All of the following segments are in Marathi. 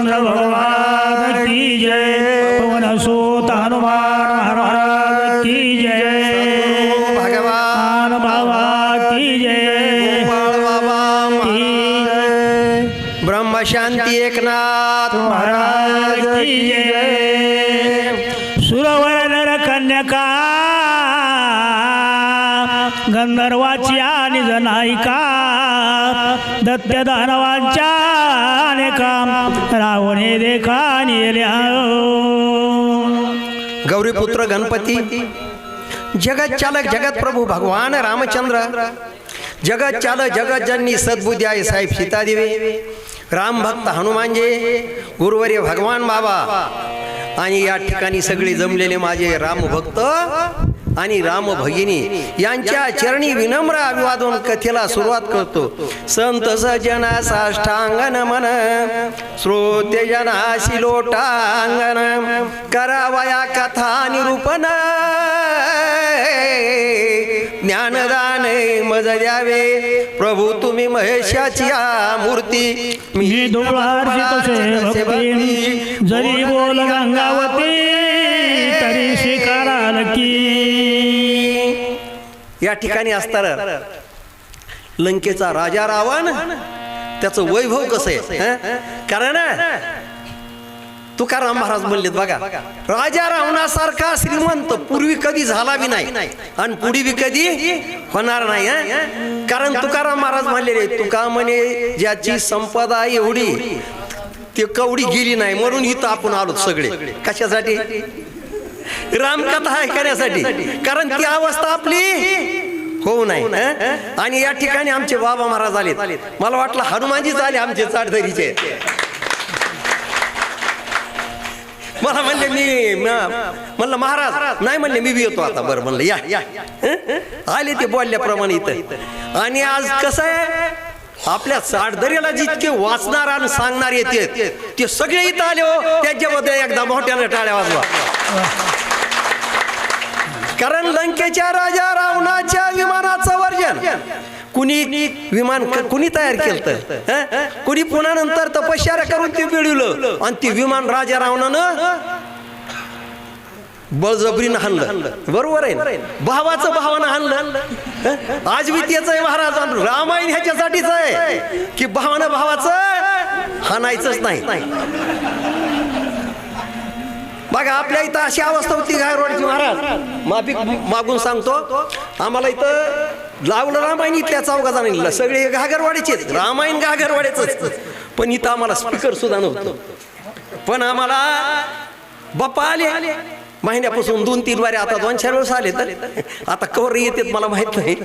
रामचंद्र भगवान की जय। पवन सुत हनुमान महाराज की जय। भगवान बाबा की जय। बाबा की जय। ब्रह्मशांती एकनाथ महाराज की जय। सुरवर नर कन्यका गंधर्वाची आणि जनायिका दत्त दानवांच्या रावणे देखा गौरीपुत्र गणपती जगत चालक जगत प्रभू भगवान रामचंद्र जगत चालक जगत जननी सद्बुद्धी आई साहेब सीतादेवी राम भक्त हनुमानजे गुरुवर्य भगवान बाबा आणि या ठिकाणी सगळे जमलेले माझे राम भक्त आणि राम भगिनी यांच्या चरणी विनम्र अभिवादन कथेला सुरुवात करतो. संत सजना साष्टांगन मन श्रोते जनाशी लोटांगण करावया कथा निरूपण. ज्ञानदान मज द्यावे प्रभू तुम्ही महेशाची मूर्ती. मी सेवकी जरी बोल गंगावती या ठिकाणी असताना लंकेचा राजा रावण त्याचं वैभव कसं आहे कारण तुकाराम महाराज म्हणलेत बघा राजा रावणासारखा श्रीमंत पूर्वी कधी झाला बी नाही आणि पुढे बी कधी होणार नाही कारण तुकाराम महाराज म्हणलेले तुका म्हणे ज्याची संपदा एवढी ते कवडी गेली नाही म्हणून इथं आपण आलो सगळे. कशासाठी? रामकथा ऐकण्यासाठी. कारण ती अवस्था आपली होऊ नाही हं? आणि या ठिकाणी आमचे बाबा महाराज आले मला वाटलं हनुमानजीच आले आमचे चाडधरीचे मला म्हणले मी म्हणलं महाराज नाही म्हणले मी बी येतो आता बरं म्हणलं या या. हं? आले ते बोलल्याप्रमाणे इथं. आणि आज कसं आहे? आपल्या साडदरीला जितके वाचणार आणि सांगणार येते ते सगळे इथं आले हो. त्याच्याबद्दल एकदा मोठ्यानं टाळ्या वाजवा. कारण लंकेच्या राजा रावणाच्या विमानाचं वर्जन. कुणी विमान कुणी तयार केलं कुणी पुन्हा नंतर तपश्चर्या करून ते मिळवलं आणि ते विमान राजा रावणानं बळजबरीनं हाणलं. बरोबर आहे भावाचं भावानं हाणलं. आज बी तेच आहे महाराज रामायण ह्याच्यासाठीच आहे की भावानं भावाचं हाणायचंच नाही. बघा आपल्या इथं अशी अवस्था होती गायरवाडची महाराज? माफी मागून सांगतो. आम्हाला इथं लावलं रामायण इथल्या चौघा जणांनी सगळे घागरवाडीचे रामायण घागरवाडीच पण इथं आम्हाला स्पीकर सुद्धा नव्हतं. पण आम्हाला बाप्पा आले. महिन्यापासून दोन तीन वारे आता दोन चार वेळेस आले तर आता कवर येतात मला माहीत नाही.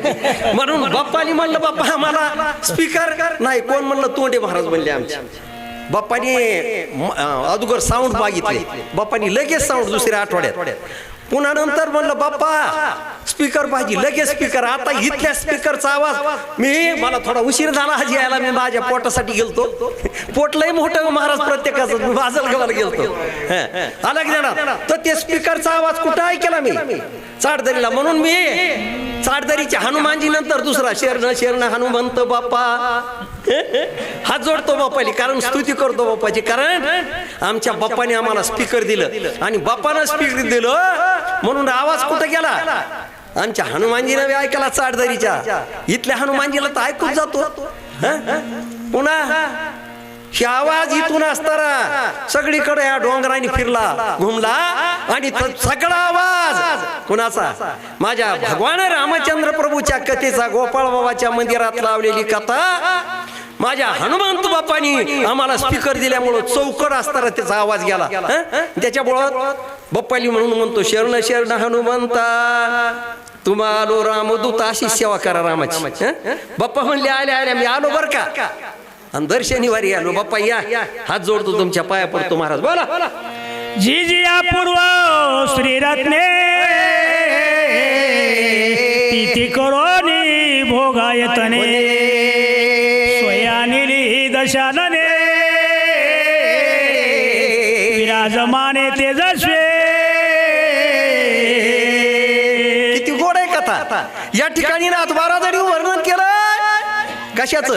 म्हणून बाप्पानी म्हणलं बाप्पा आम्हाला स्पीकर नाही. कोण म्हणलं तोंडे महाराज म्हणले आमचे. बाप्पानी अगोदर साऊंड मागितले. बाप्पानी लगेच साऊंड दुसऱ्या आठवड्यात. पुन्हा नंतर म्हणलं बाप्पा स्पीकर पाहिजे लगेच स्पीकर आता इथल्या स्पीकरचा आवाज. मी मला थोडा उशीर झाला आज यायला मी माझ्या पोटासाठी गेलतो. पोट लय मोठं महाराज प्रत्येकाचं. मी बाजल गावाला गेलतो. आला की देणार? तर ते स्पीकरचा आवाज कुठं ऐकला मी? चाडदरीला म्हणून मी चाडदरीच्या हनुमानजी नंतर दुसरा शेरण शेरण हनुमंत बाप्पा. हात जोडतो बाप्पाली कारण स्तुती करतो बाप्पाची कारण आमच्या बाप्पाने आम्हाला स्पीकर दिलं. आणि बाप्पानं स्पीकर दिलं. म्हणून आवाज कुठं गेला? आमच्या हनुमानजीनं बी ऐकला चाडदरीच्या इथल्या हनुमानजीला तर ऐकून जातो? पुन्हा? हे आवाज इथून असताना सगळीकडे या डोंगराने फिरला घुमला आणि तो सगळा आवाज कुणाचा? माझ्या भगवान रामचंद्र प्रभूच्या कथेचा गोपाळ बाबाच्या मंदिरात लावलेली कथा. माझ्या हनुमंत बाप्पानी आम्हाला स्पीकर दिल्यामुळं चौकड असताना त्याचा आवाज गेला. हं? त्याच्यामुळं बाप्पाली म्हणून म्हणतो शरण शरण हनुमंता तुम्हाला रामदूत अशी सेवा करा रामाची. हं? बाप्पा म्हणले आल्या आल्या मी आलो बर का. आणि दर शनिवारी आलो. बाप्पा या. हात जोडतो तुमच्या पाया पडतो महाराज. बोला. जी जी अपूर्व श्रीरत्ने. तिथे करोनी भोगायतने. स्वयानिली दशानने विराजमाने तेजस्वे. किती गोड आहे कथा. या ठिकाणी ना बारा जरी वर्णन केलं कशाच?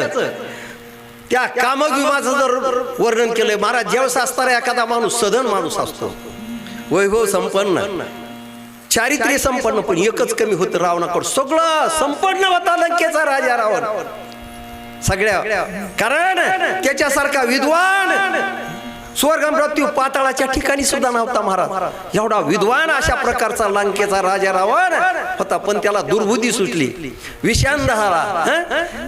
त्या कामगिमाचं जर वर्णन केलंय महाराज ज्यावेळेस असणारा एखादा माणूस सधन माणूस असतो वैभव संपन्न चारित्र्य संपन्न पण एकच कमी होतं रावणाकडं. सगळं संपन्न होता लंकेचा राजा रावण. सगळ्या. कारण त्याच्यासारखा विद्वान स्वर्ग मृत्यू पाताळाच्या ठिकाणी सुद्धा नव्हता महाराज. एवढा विद्वान अशा प्रकारचा लंकेचा राजा रावण होता पण त्याला दुर्बुद्धी सुटली. विषाण झाला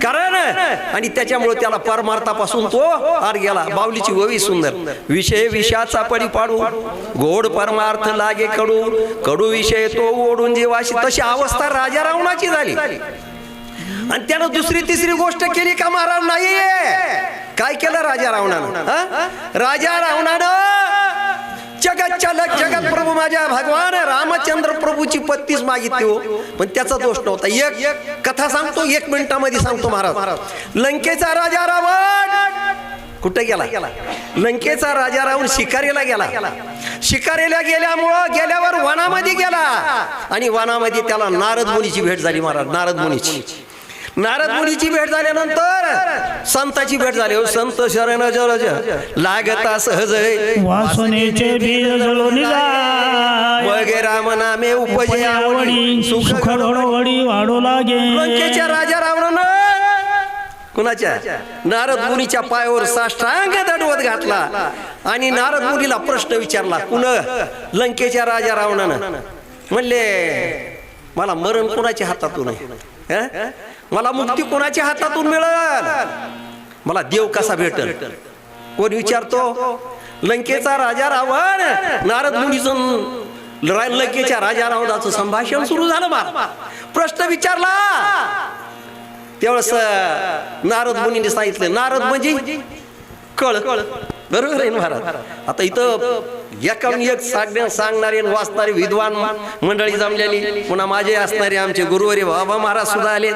कारण आणि त्याच्यामुळे त्याला परमार्थापासून तो आर गेला. बावलीची ववी सुंदर. विषय विषाचा पडी पाडू गोड परमार्थ लागे कडू. कडू विषय तो ओढून जीवाशी. तशी अवस्था राजा रावणाची झाली. आणि त्यानं दुसरी तिसरी गोष्ट केली का महाराज नाही काय केलं राजा रावणानं? राजा रावणानं जगत चालक जगत प्रभू माझ्या भगवान रामचंद्र प्रभूची पत्तीच मागितली हो. पण त्याचा दोष नव्हता. एक कथा सांगतो एक मिनिटामध्ये सांगतो महाराज. लंकेचा राजा रावण कुठे गेला? लंकेचा राजा राहून शिकारीला गेला. शिकारीला गेल्यामुळं गेल्यावर वनामध्ये गेला. आणि वनामध्ये त्याला नारद मुनीची भेट झाली महाराज नारद मुनीची. नारद मुनीची भेट झाल्यानंतर संताची भेट झाली. हो संत शरण जरज लागता सहज वासनेचे बीज वगे राम नामे उपजे आवडी सुख वाढू लागे. लंकेच्या राजा रावणानं कुणाच्या? नारद मुनीच्या पायावर साष्टांग दडवत घातला. आणि नारद मुनीला प्रश्न विचारला कुण? लंकेच्या राजा रावणानं. म्हणले मला मरण कोणाच्या हातातून आहे? मला मुक्ती कोणाच्या हातातून मिळेल? मला देव कसा भेटल? कोण विचारतो? लंकेचा राजा रावण नारद मुनीचं लंकेच्या राजा रावणाचं संभाषण सुरू झालं बा. प्रश्न विचारला. त्यावेळेस नारद मुनीने सांगितलं नारद म्हणजे कळ कळ. बरोबर आहे ना महाराज? आता इथं एकाहून एक सांगण्या सांगणारे वाचणारे विद्वान मंडळी जमलेली पुन्हा माझे असणारे आमचे गुरुवारी बाबा महाराज सुद्धा आले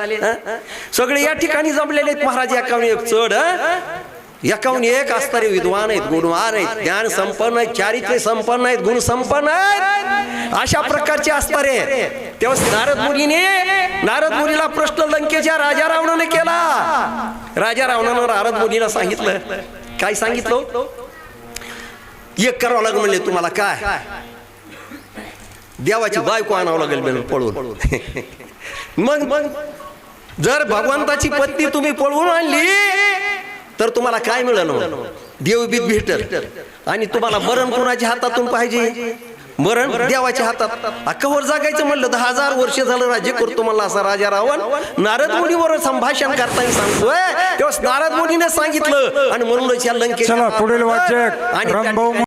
सगळे या ठिकाणी जमलेले आहेत महाराज एकाहून एक चढ एकाहून एक असणारे विद्वान आहेत गुणवान आहेत ज्ञान संपन्न आहेत चारित्र्य संपन्न आहेत गुण संपन्न आहेत. अशा प्रकारचे असणारे तेव्हा नारद मुलीने नारद मुलीला प्रश्न लंकेच्या राजा रावणाने केला. राजा रावणानं नारद मुलीला सांगितलं काय सांगितलं? एक करावं लागेल म्हणले तुम्हाला काय? देवाची बायको आणावं लागेल म्हणून पळून. मग मग जर भगवंताची पत्नी तुम्ही पळवून आणली तर तुम्हाला काय मिळेल? देवबीत भेटल. आणि तुम्हाला मरण कोणाच्या हातातून पाहिजे? मरण देवाच्या हातात. अक्कावर जागायचं म्हणलं दहा हजार वर्ष झालं राज्य करतो म्हणला असा राजा रावण. नारद मुनीवर संभाषण करताना सांगतोय. तेव्हा नारद मुनीने सांगितलं आणि म्हणूनच या लंकेच्या चला पुढील वाचक आणि